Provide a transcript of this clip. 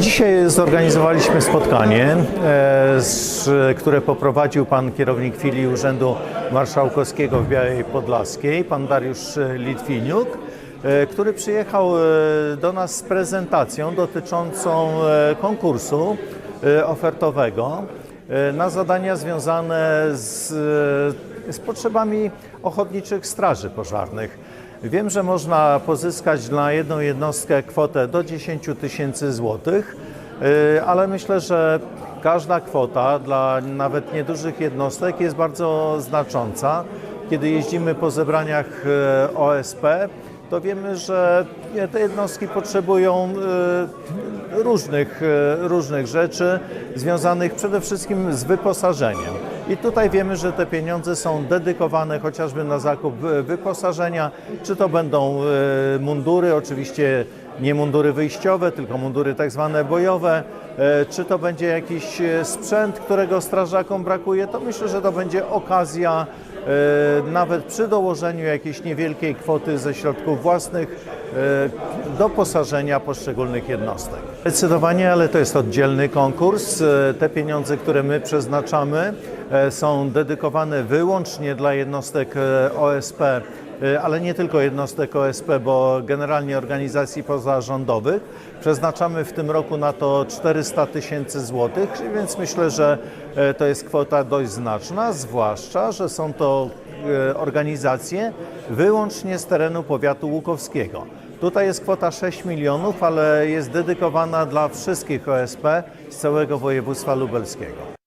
Dzisiaj zorganizowaliśmy spotkanie, e, które poprowadził pan kierownik filii Urzędu Marszałkowskiego w Białej Podlaskiej, pan Dariusz e, Litwiniuk, e, który przyjechał do nas z prezentacją dotyczącą konkursu ofertowego na zadania związane z, z potrzebami ochotniczych straży pożarnych. Wiem, że można pozyskać na jedną jednostkę kwotę do 10 tysięcy złotych, y, ale myślę, że każda kwota dla nawet niedużych jednostek jest bardzo znacząca. Kiedy jeździmy po zebraniach y, OSP, to wiemy, że te jednostki potrzebują y, różnych, różnych rzeczy związanych przede wszystkim z wyposażeniem. I tutaj wiemy, że te pieniądze są dedykowane chociażby na zakup y, wyposażenia, czy to będą y, mundury, oczywiście nie mundury wyjściowe, tylko mundury tak zwane bojowe, y, czy to będzie jakiś y, sprzęt, którego strażakom brakuje, to myślę, że to będzie okazja y, nawet przy dołożeniu jakiejś niewielkiej kwoty ze środków własnych doposażenia poszczególnych jednostek. Zdecydowanie, ale to jest oddzielny konkurs. Te pieniądze, które my przeznaczamy, e, są dedykowane wyłącznie dla jednostek e, OSP, e, ale nie tylko jednostek OSP, bo generalnie organizacji pozarządowych. Przeznaczamy w tym roku na to 400 tysięcy złotych, więc myślę, że e, to jest kwota dość znaczna, zwłaszcza, że są to e, organizacje wyłącznie z terenu powiatu łukowskiego. Tutaj jest kwota 6 milionów, ale jest dedykowana dla wszystkich OSP z całego województwa lubelskiego.